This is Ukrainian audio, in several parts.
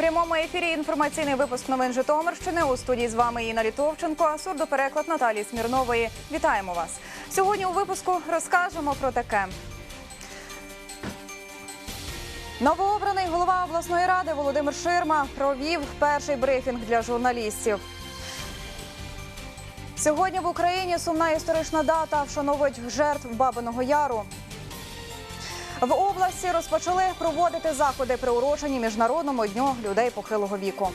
прямому ефірі інформаційний випуск новин Житомирщини. У студії з вами Інна Літовченко, сурдопереклад Наталії Смірнової. Вітаємо вас. Сьогодні у випуску розкажемо про таке. Новообраний голова обласної ради Володимир Ширма провів перший брифінг для журналістів. Сьогодні в Україні сумна історична дата вшановують жертв Бабиного Яру. В області розпочали проводити заходи, приурочені міжнародному дню людей похилого віку.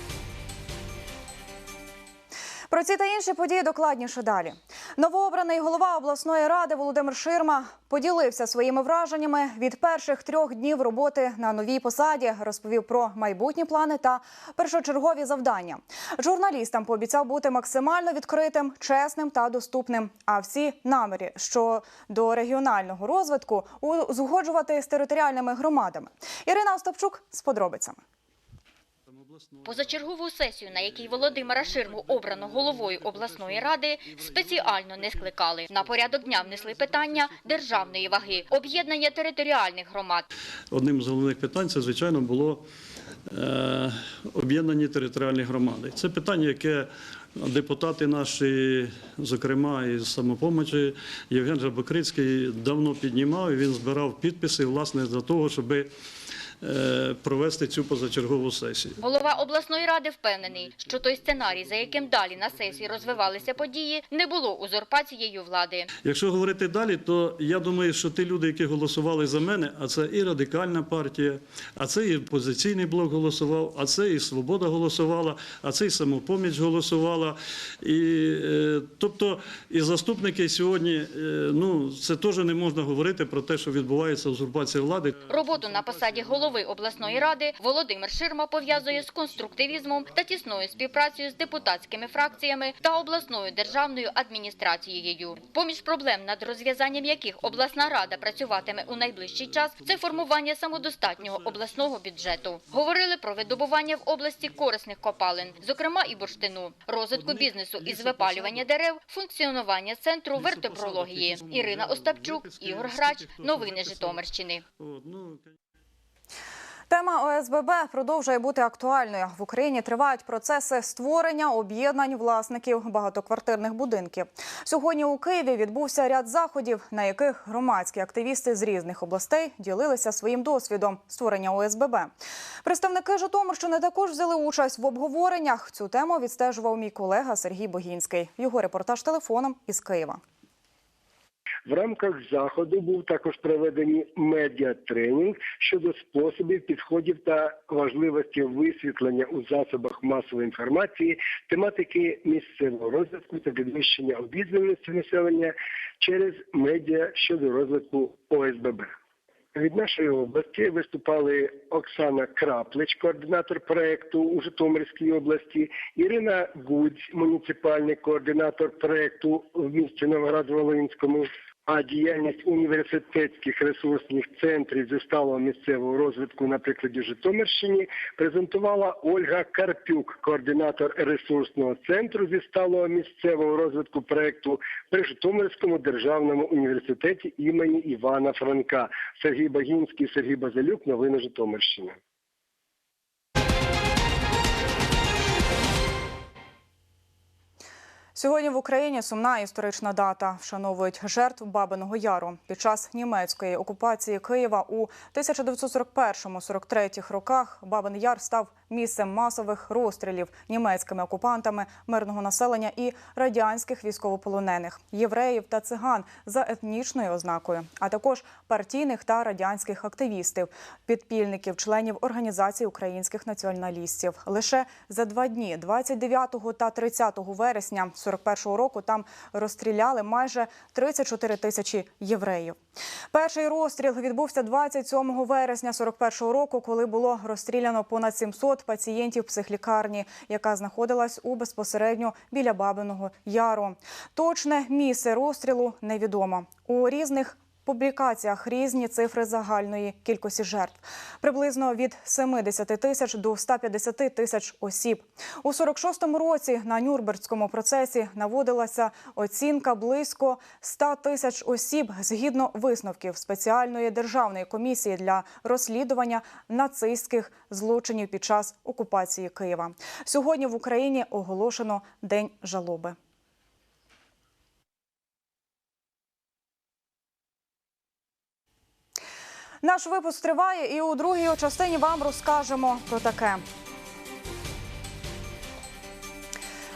Про ці та інші події докладніше далі. Новообраний голова обласної ради Володимир Ширма поділився своїми враженнями від перших трьох днів роботи на новій посаді. Розповів про майбутні плани та першочергові завдання. Журналістам пообіцяв бути максимально відкритим, чесним та доступним. А всі наміри щодо регіонального розвитку узгоджувати з територіальними громадами. Ірина Остапчук з подробицями. Позачергову сесію, на якій Володимира Ширму обрано головою обласної ради, спеціально не скликали. На порядок дня внесли питання державної ваги, об'єднання територіальних громад. Одним з головних питань це, звичайно, було е, об'єднані територіальні громади. Це питання, яке депутати наші, зокрема із самопомочі, Євген Жабокрицький давно піднімав і він збирав підписи власне для того, щоб провести цю позачергову сесію. Голова обласної ради впевнений, що той сценарій, за яким далі на сесії розвивалися події, не було узурпацією влади. Якщо говорити далі, то я думаю, що ті люди, які голосували за мене, а це і радикальна партія, а це і позиційний блок голосував, а це і свобода голосувала, а це і самопоміч голосувала. І, е, тобто, і заступники сьогодні, е, ну це теж не можна говорити про те, що відбувається узурпація влади. Роботу на посаді голови обласної ради Володимир Ширма пов'язує з конструктивізмом та тісною співпрацею з депутатськими фракціями та обласною державною адміністрацією. Поміж проблем, над розв'язанням яких обласна рада працюватиме у найближчий час, це формування самодостатнього обласного бюджету. Говорили про видобування в області корисних копалин, зокрема і бурштину, розвитку бізнесу із випалювання дерев, функціонування центру вертебрології. Ірина Остапчук, Ігор Грач. Новини Житомирщини. Тема ОСББ продовжує бути актуальною. В Україні тривають процеси створення об'єднань власників багатоквартирних будинків. Сьогодні у Києві відбувся ряд заходів, на яких громадські активісти з різних областей ділилися своїм досвідом створення ОСББ. Представники Житомирщини також взяли участь в обговореннях. Цю тему відстежував мій колега Сергій Богінський. Його репортаж телефоном із Києва. В рамках заходу був також проведений медіатренінг щодо способів, підходів та важливості висвітлення у засобах масової інформації тематики місцевого розвитку та підвищення обізнаності населення через медіа щодо розвитку ОСББ. Від нашої області виступали Оксана Краплич, координатор проекту у Житомирській області, Ірина Гудзь, муніципальний координатор проекту в місті Новоград-Волинському. А діяльність університетських ресурсних центрів зі сталого місцевого розвитку на прикладі Житомирщині презентувала Ольга Карпюк, координатор ресурсного центру зі сталого місцевого розвитку проекту при Житомирському державному університеті імені Івана Франка. Сергій Багінський, Сергій Базилюк. Новини Житомирщини. Сьогодні в Україні сумна історична дата. Вшановують жертв Бабиного Яру. Під час німецької окупації Києва у 1941-43 роках Бабин Яр став місцем масових розстрілів німецькими окупантами мирного населення і радянських військовополонених, євреїв та циган за етнічною ознакою, а також партійних та радянських активістів, підпільників, членів організації українських націоналістів. Лише за два дні, 29 та 30 вересня 41-го року, там розстріляли майже 34 тисячі євреїв. Перший розстріл відбувся 27 вересня 41-го року, коли було розстріляно понад 700 пацієнтів психлікарні, яка знаходилась у безпосередньо біля Бабиного Яру. Точне місце розстрілу невідомо. У різних публікаціях різні цифри загальної кількості жертв приблизно від 70 тисяч до 150 тисяч осіб. У 46-му році на Нюрнберзькому процесі наводилася оцінка близько 100 тисяч осіб згідно висновків спеціальної державної комісії для розслідування нацистських злочинів під час окупації Києва. Сьогодні в Україні оголошено день жалоби. Наш випуск триває, і у другій частині вам розкажемо про таке.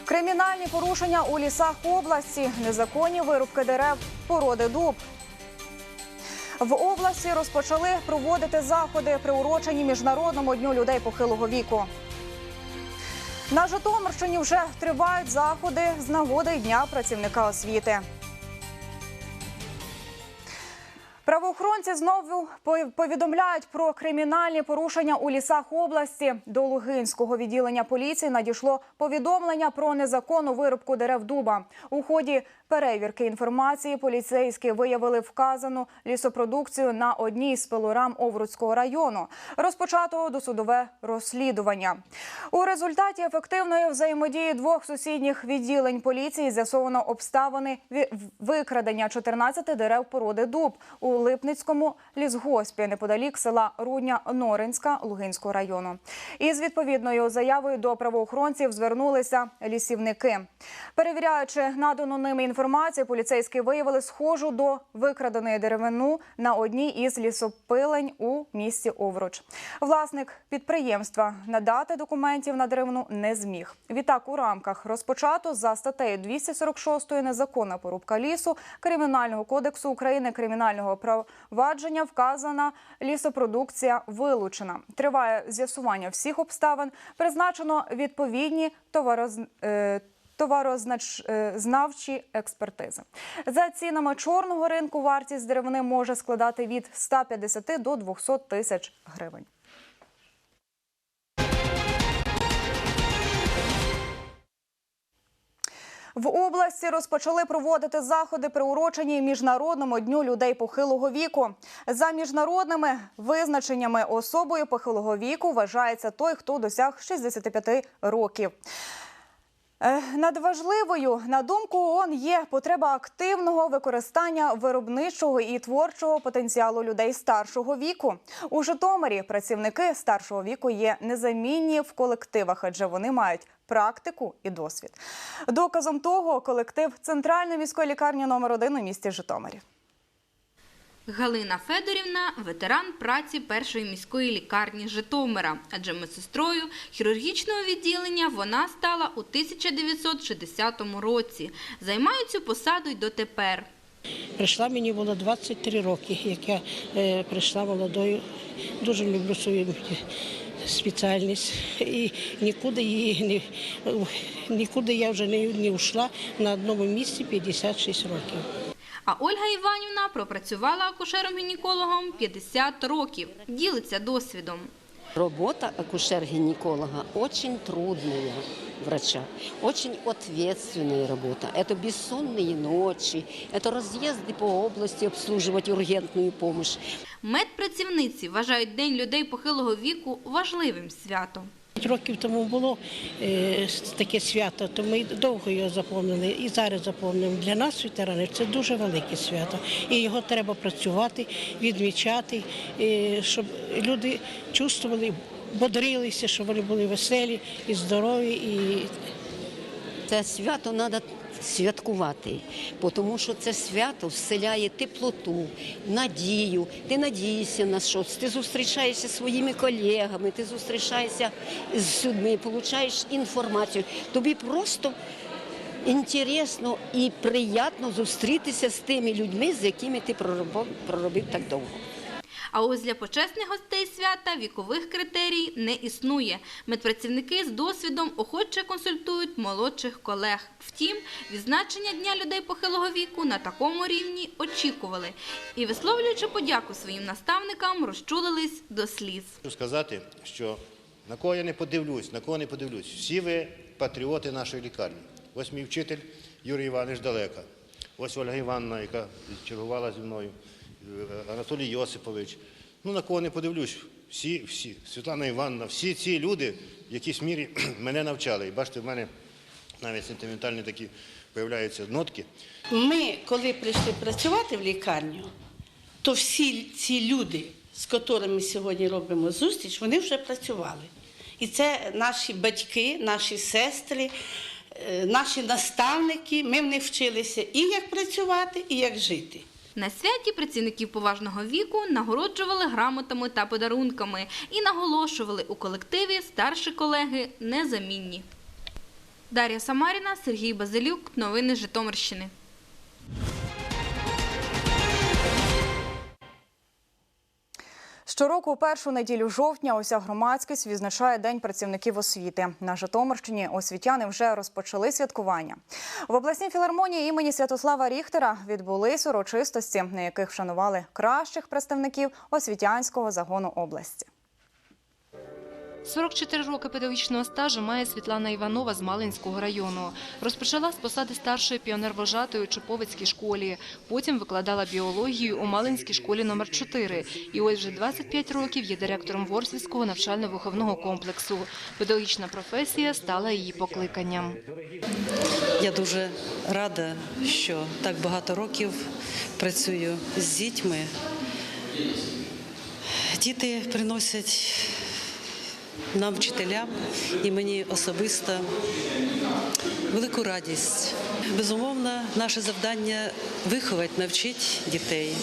Кримінальні порушення у лісах області, незаконні вирубки дерев, породи дуб. В області розпочали проводити заходи, приурочені Міжнародному дню людей похилого віку. На Житомирщині вже тривають заходи з нагоди Дня працівника освіти. Правоохоронці знову по- повідомляють про кримінальні порушення у лісах області. До Лугинського відділення поліції надійшло повідомлення про незаконну вирубку дерев дуба. У ході перевірки інформації поліцейські виявили вказану лісопродукцію на одній з пилорам Овруцького району. Розпочато досудове розслідування. У результаті ефективної взаємодії двох сусідніх відділень поліції з'ясовано обставини викрадення 14 дерев породи дуб у Липницькому лісгоспі неподалік села Рудня Норинська Лугинського району. Із відповідною заявою до правоохоронців звернулися лісівники. Перевіряючи надану ними інформацію, поліцейські виявили схожу до викраденої деревину на одній із лісопилень у місті Овруч. Власник підприємства надати документів на деревину не зміг. Відтак, у рамках розпочато за статтею 246 незаконна порубка лісу Кримінального кодексу України кримінального провадження вказана лісопродукція вилучена. Триває з'ясування всіх обставин. Призначено відповідні товароз... товарознавчі експертизи. За цінами чорного ринку вартість деревини може складати від 150 до 200 тисяч гривень. В області розпочали проводити заходи, приурочені міжнародному дню людей похилого віку. За міжнародними визначеннями особою похилого віку вважається той, хто досяг 65 років. Е, Надважливою, на думку ООН, є потреба активного використання виробничого і творчого потенціалу людей старшого віку. У Житомирі працівники старшого віку є незамінні в колективах, адже вони мають практику і досвід. Доказом того колектив Центральної міської лікарні номер 1 у місті Житомирі. Галина Федорівна – ветеран праці першої міської лікарні Житомира, адже медсестрою хірургічного відділення вона стала у 1960 році. Займає цю посаду й дотепер. Прийшла мені було 23 роки, як я е, прийшла молодою. Дуже люблю свою спеціальність. І нікуди її не нікуди я вже не, не ушла на одному місці 56 років. А Ольга Іванівна пропрацювала акушером-гінекологом 50 років. Ділиться досвідом. Работа акушер-гинеколога очень трудная врача, очень ответственная работа. Это бессонные ночи, это разъезды по области обслуживать ургентную помощь. Медпрацівниці вважають День людей похилого віку важливим святом. Років тому було е, таке свято, то ми довго його заповнили і зараз заповнюємо. Для нас, ветеранів, це дуже велике свято. І його треба працювати, відмічати, е, щоб люди чувствували, бодрилися, щоб вони були веселі і здорові, Це свято треба святкувати, тому що це свято вселяє теплоту, надію. Ти надієшся на щось, ти зустрічаєшся зі своїми колегами, ти зустрічаєшся з людьми, получаєш інформацію. Тобі просто інтересно і приємно зустрітися з тими людьми, з якими ти проробив, проробив так довго. А ось для почесних гостей свята вікових критерій не існує. Медпрацівники з досвідом охоче консультують молодших колег. Втім, відзначення Дня людей похилого віку на такому рівні очікували. І, висловлюючи подяку своїм наставникам, розчулились до сліз. Хочу сказати, що на кого я не подивлюсь, на кого не подивлюсь, всі ви патріоти нашої лікарні. Ось мій вчитель Юрій Іванович Далека. Ось Ольга Івановна, яка чергувала зі мною. Е, Анатолій Йосипович. Ну на кого не подивлюсь, всі, всі, Світлана Івановна, всі ці люди в якійсь мірі мене навчали. І бачите, в мене навіть сентиментальні такі появляються нотки. Ми, коли прийшли працювати в лікарню, то всі ці люди, з котрими сьогодні робимо зустріч, вони вже працювали. І це наші батьки, наші сестри, е, наші наставники. Ми в них вчилися і як працювати, і як жити. На святі працівників поважного віку нагороджували грамотами та подарунками і наголошували у колективі старші колеги незамінні. Дар'я Самаріна, Сергій Базилюк. Новини Житомирщини. Щороку у першу неділю жовтня уся громадськість відзначає День працівників освіти. На Житомирщині освітяни вже розпочали святкування. В обласній філармонії імені Святослава Ріхтера відбулись урочистості, на яких вшанували кращих представників освітянського загону області. 44 роки педагогічного стажу має Світлана Іванова з Малинського району. Розпочала з посади старшої піонервожатої у Чоповицькій школі. Потім викладала біологію у Малинській школі номер 4 І ось вже 25 років є директором Ворсвівського навчально-виховного комплексу. Педагогічна професія стала її покликанням. Я дуже рада, що так багато років працюю з дітьми. Діти приносять нам, вчителям, і мені особисто велику радість. Безумовно, наше завдання виховати, навчити дітей.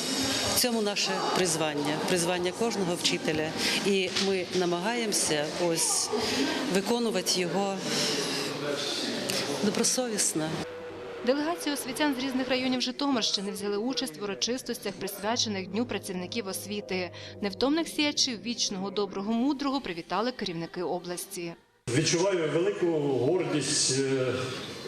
В цьому наше призвання, призвання кожного вчителя. І ми намагаємося ось виконувати його добросовісно. Делегації освітян з різних районів Житомирщини взяли участь в урочистостях, присвячених Дню працівників освіти. Невтомних сіячів вічного, доброго, мудрого привітали керівники області. Відчуваю велику гордість е,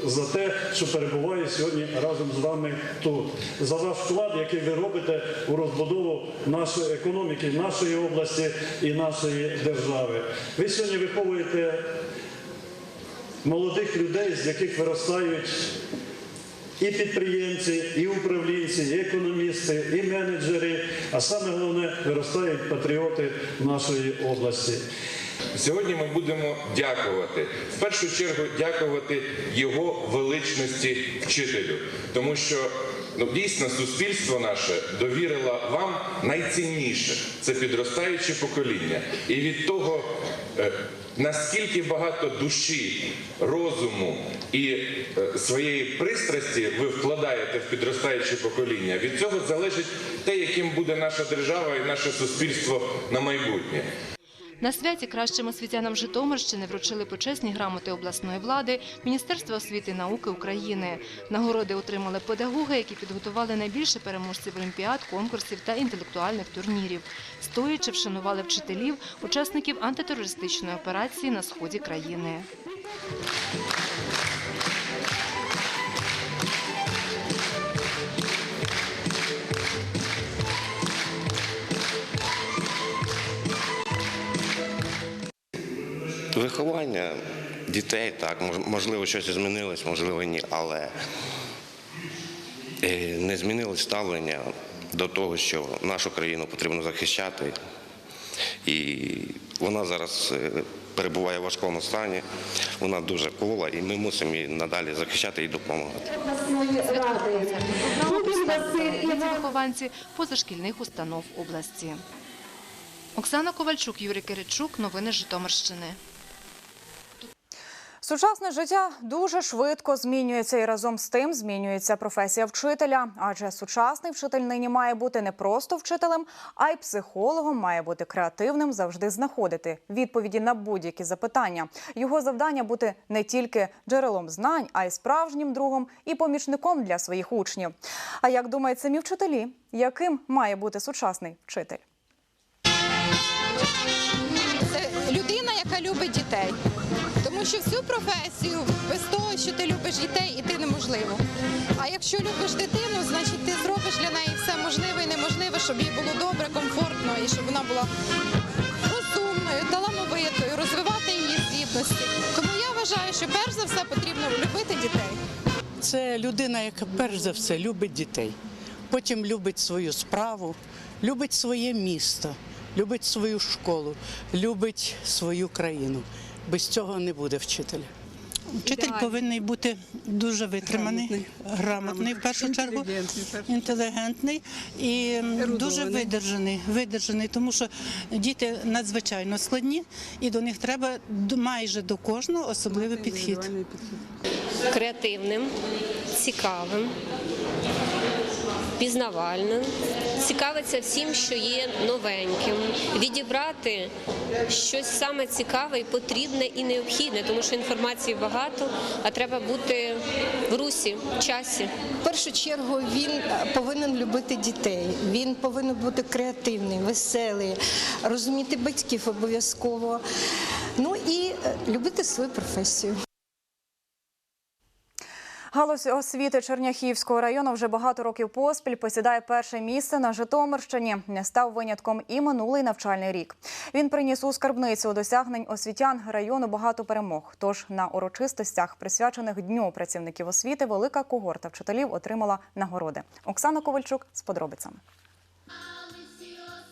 за те, що перебуваю сьогодні разом з вами тут. За ваш вклад, який ви робите у розбудову нашої економіки, нашої області і нашої держави. Ви сьогодні виховуєте молодих людей, з яких виростають і підприємці, і управлінці, і економісти, і менеджери, а саме головне виростають патріоти нашої області. Сьогодні ми будемо дякувати. В першу чергу дякувати його величності вчителю, тому що ну, дійсно суспільство наше довірило вам найцінніше це підростаюче покоління. І від того, е, наскільки багато душі, розуму і е, своєї пристрасті ви вкладаєте в підростаюче покоління, від цього залежить те, яким буде наша держава і наше суспільство на майбутнє. На святі кращим освітянам Житомирщини вручили почесні грамоти обласної влади Міністерства освіти і науки України. Нагороди отримали педагоги, які підготували найбільше переможців олімпіад, конкурсів та інтелектуальних турнірів. Стоячи вшанували вчителів, учасників антитерористичної операції на сході країни. Виховання дітей, так, мож- можливо, щось змінилось, можливо, ні, але е, не змінилось ставлення до того, що нашу країну потрібно захищати. І вона зараз е, перебуває в важкому стані, вона дуже кола, і ми мусимо її надалі захищати і допомагати. Вихованці позашкільних установ області. Оксана Ковальчук, Юрій Киричук. Новини Житомирщини. Сучасне життя дуже швидко змінюється і разом з тим змінюється професія вчителя. Адже сучасний вчитель нині має бути не просто вчителем, а й психологом, має бути креативним, завжди знаходити відповіді на будь-які запитання. Його завдання бути не тільки джерелом знань, а й справжнім другом і помічником для своїх учнів. А як думають самі вчителі, яким має бути сучасний вчитель? Людина, яка любить дітей. Тому що всю професію без того, що ти любиш дітей, іти неможливо. А якщо любиш дитину, значить ти зробиш для неї все можливе і неможливе, щоб їй було добре, комфортно і щоб вона була розумною, талановитою, розвивати її здібності. Тому я вважаю, що перш за все потрібно любити дітей. Це людина, яка перш за все любить дітей. потім любить свою справу, любить своє місто, любить свою школу, любить свою країну. Без цього не буде вчителя. Вчитель повинен бути дуже витриманий, грамотний, в першу чергу, інтелігентний і м, дуже видержаний, видержаний, тому що діти надзвичайно складні, і до них треба майже до кожного особливий підхід. креативним, цікавим, пізнавальним, цікавиться всім, що є новеньким, відібрати щось саме цікаве і потрібне і необхідне, тому що інформації багато, а треба бути в русі, в часі. В першу чергу він повинен любити дітей, він повинен бути креативний, веселий, розуміти батьків обов'язково. Ну і е, любити свою професію. Галузь освіти Черняхівського району вже багато років поспіль посідає перше місце на Житомирщині. Не став винятком і минулий навчальний рік. Він приніс у скарбницю досягнень освітян району багато перемог. Тож на урочистостях, присвячених дню працівників освіти, велика когорта вчителів отримала нагороди. Оксана Ковальчук з подробицями.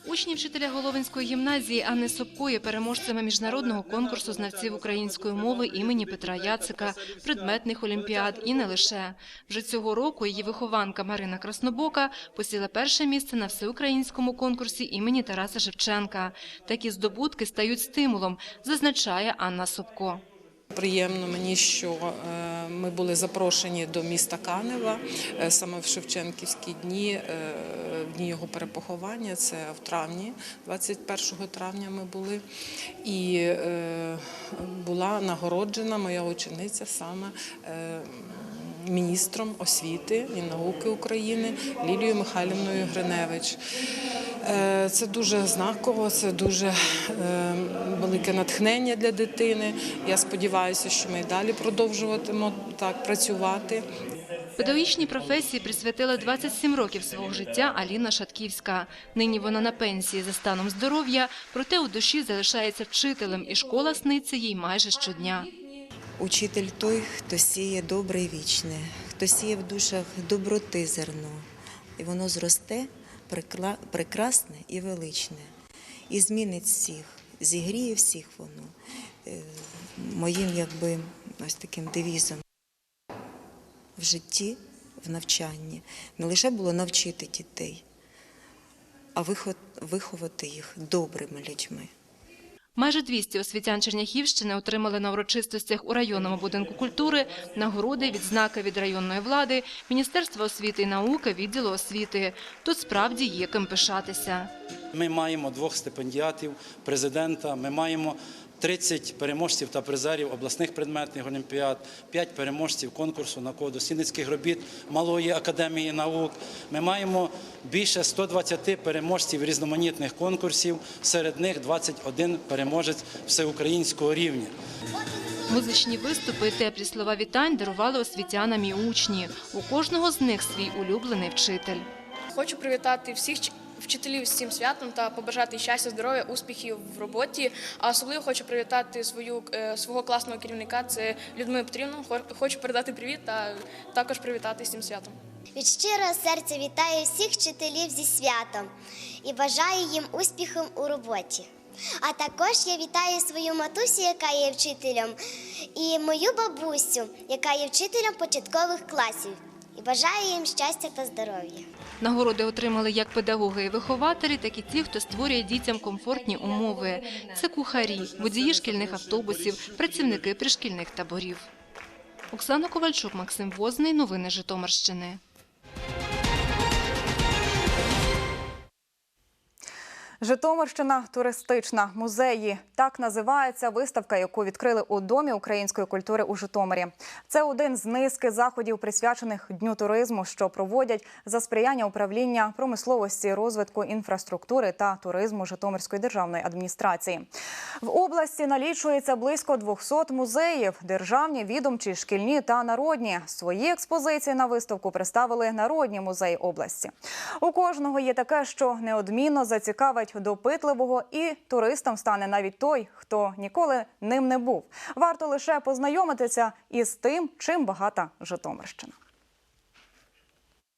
Учні вчителя Головинської гімназії Анни Собко є переможцями міжнародного конкурсу знавців української мови імені Петра Яцика, предметних олімпіад і не лише. Вже цього року її вихованка Марина Краснобока посіла перше місце на всеукраїнському конкурсі імені Тараса Шевченка. Такі здобутки стають стимулом, зазначає Анна Собко. Приємно мені, що е, ми були запрошені до міста Канева е, саме в Шевченківські дні, е, в дні його перепоховання. Це в травні, 21 травня ми були. І була нагороджена моя учениця саме. Міністром освіти і науки України Лілією Михайлівною Гриневич. Е, Це дуже знаково, це дуже е, велике натхнення для дитини. Я сподіваюся, що ми і далі продовжуватимемо так працювати. Педагогічній професії присвятила 27 років свого життя Аліна Шатківська. Нині вона на пенсії за станом здоров'я, проте у душі залишається вчителем, і школа сниться їй майже щодня. Учитель той, хто сіє добре і вічне, хто сіє в душах доброти зерно, і воно зросте прекрасне і величне, і змінить всіх, зігріє всіх воно. Е, Моїм якби ось таким девізом в житті, в навчанні не лише було навчити дітей, а вихо- виховати їх добрими людьми. Майже 200 освітян Черняхівщини отримали на урочистостях у районному будинку культури нагороди, відзнаки від районної влади, Міністерства освіти і науки, відділу освіти. Тут справді є ким пишатися. Ми маємо двох стипендіатів президента. Ми маємо 30 переможців та призерів обласних предметних олімпіад, 5 переможців конкурсу науково-дослідницьких робіт Малої академії наук. Ми маємо більше 120 переможців різноманітних конкурсів. Серед них 21 переможець всеукраїнського рівня. Музичні виступи і теплі слова вітань дарували освітянам і учні. У кожного з них свій улюблений вчитель. Хочу привітати всіх вчителів з цим святом та побажати щастя, здоров'я, успіхів в роботі. А особливо хочу привітати свою е, свого класного керівника. Це Людмилу Петрівну. Хо- Хочу передати привіт та також привітати з цим святом. Від щирого серця вітаю всіх вчителів зі святом і бажаю їм успіхів у роботі. А також я вітаю свою матусю, яка є вчителем, і мою бабусю, яка є вчителем початкових класів. І бажаю їм щастя та здоров'я. Нагороди отримали як педагоги і вихователі, так і ті, хто створює дітям комфортні умови. Це кухарі, водії шкільних автобусів, працівники пришкільних таборів. Оксана Ковальчук, Максим Возний. Новини Житомирщини. Житомирщина туристична музеї. Так називається виставка, яку відкрили у домі української культури у Житомирі. Це один з низки заходів, присвячених дню туризму, що проводять за сприяння управління промисловості, розвитку інфраструктури та туризму Житомирської державної адміністрації. В області налічується близько 200 музеїв, державні, відомчі, шкільні та народні. Свої експозиції на виставку представили народні музеї області. У кожного є таке, що неодмінно зацікавить допитливого, і туристом стане навіть той, хто ніколи ним не був. Варто лише познайомитися із тим, чим багата Житомирщина.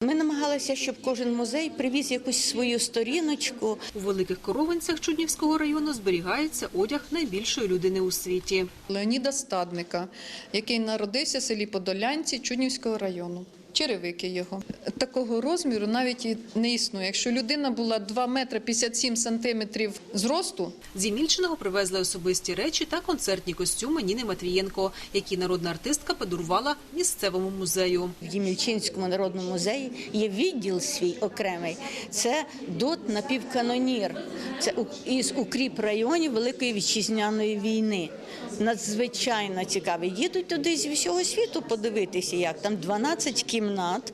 Ми намагалися, щоб кожен музей привіз якусь свою сторіночку. У великих коровинцях Чуднівського району зберігається одяг найбільшої людини у світі. Леоніда Стадника, який народився в селі Подолянці Чуднівського району. Черевики його. Такого розміру навіть і не існує. Якщо людина була 2 метри 57 сантиметрів зросту, З Ємільчиного привезли особисті речі та концертні костюми Ніни Матвієнко, які народна артистка подарувала місцевому музею. В Ємільчинському народному музеї є відділ свій окремий. Це дот напівканонір. Це із укріп районів Великої вітчизняної війни. Надзвичайно цікавий. Їдуть туди з всього світу подивитися, як там 12 кімнат,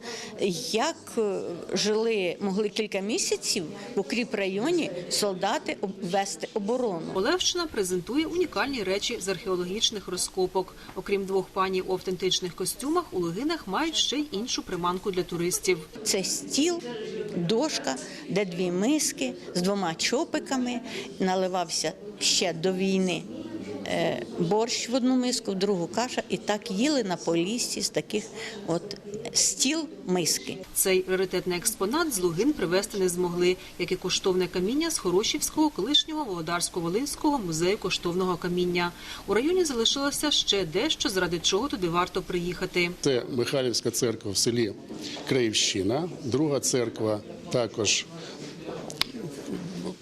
як е, жили, могли кілька місяців в укріп районі солдати вести оборону. Олевщина презентує унікальні речі з археологічних розкопок. Окрім двох пані у автентичних костюмах, у Логинах мають ще й іншу приманку для туристів. Це стіл, дошка, де дві миски з двома чопиками. Наливався ще до війни борщ в одну миску, в другу каша, і так їли на полісці з таких от стіл миски. Цей раритетний експонат з Лугин привезти не змогли, як і коштовне каміння з Хорошівського колишнього Володарсько-Волинського музею коштовного каміння. У районі залишилося ще дещо, заради чого туди варто приїхати. Це Михайлівська церква в селі Криївщина, друга церква також.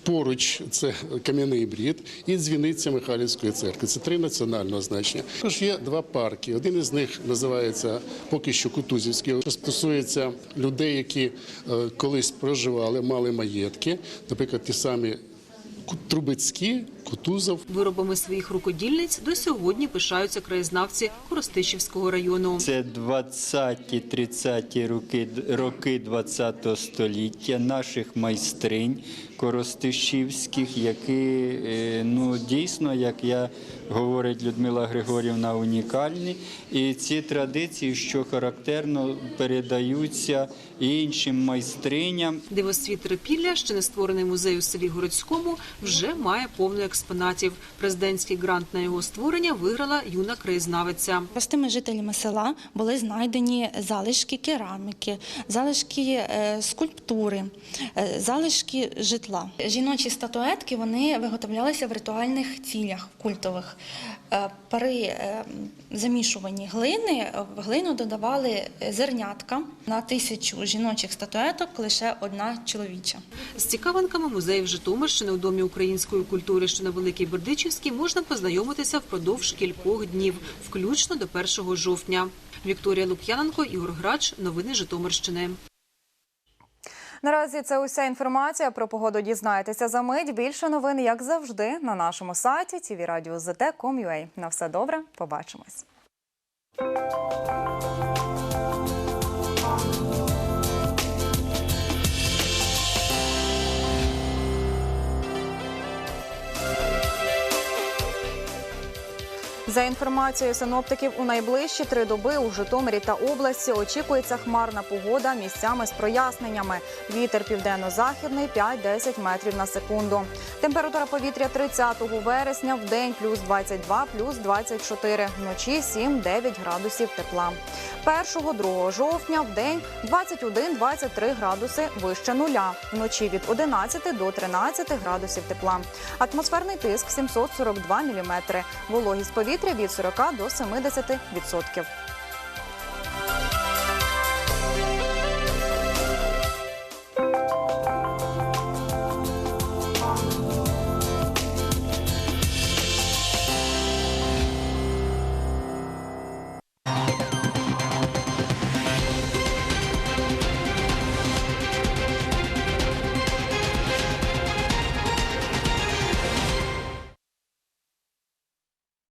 Поруч це кам'яний брід і дзвіниця Михайлівської церкви. Це три національного значення. Також є два парки. Один із них називається поки що Кутузівський. Що стосується людей, які е, колись проживали, мали маєтки, наприклад, ті самі Трубецькі, Кутузов. Виробами своїх рукодільниць до сьогодні пишаються краєзнавці Коростишівського району. Це 20-30 роки, роки 20 століття наших майстринь коростишівських, які е, ну, дійсно, як я говорить Людмила Григорівна, унікальні. І ці традиції, що характерно, передаються і іншим майстриням. Дивосвіт Трипілля, ще не створений музей у селі Городському, вже має повну експонатів. Президентський грант на його створення виграла юна краєзнавиця. Простими жителями села були знайдені залишки кераміки, залишки е, скульптури, е, залишки житла. Жіночі статуетки вони виготовлялися в ритуальних цілях культових. Е, При е, замішуванні глини в глину додавали зернятка на тисячу жіночих статуеток, лише одна чоловіча. З цікавинками музеїв Житомирщини у Домі української культури, що на Великій Бердичівській, можна познайомитися впродовж кількох днів, включно до 1 жовтня. Вікторія Лук'яненко, Ігор Грач. Новини Житомирщини. Наразі це уся інформація про погоду. Дізнаєтеся за мить. Більше новин, як завжди, на нашому сайті tvradio.zt.com.ua. На все добре, побачимось. За інформацією синоптиків, у найближчі три доби у Житомирі та області очікується хмарна погода місцями з проясненнями. Вітер південно-західний 5-10 метрів на секунду. Температура повітря 30 вересня в день плюс 22, плюс 24, вночі 7-9 градусів тепла. 1-2 жовтня в день 21-23 градуси вище нуля. Вночі від 11 до 13 градусів тепла. Атмосферний тиск 742 міліметри. Вологість повітря від 40 до 70 відсотків.